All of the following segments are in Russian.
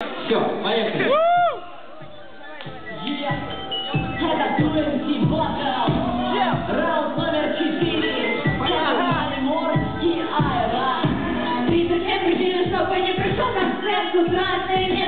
Все, поехали. Это Туренский Блокаут. Раунд номер 4. Поехали, Мор и Айра. 37 причин, чтобы не пришел на сцену, тратное место.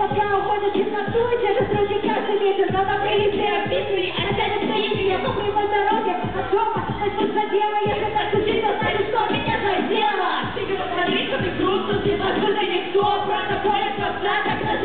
Пока уходят в темноту, дело, если так учить, то что меня задело. Ты говоришь, что ты грустно, типа, ты подруга, никто про такое, как надо,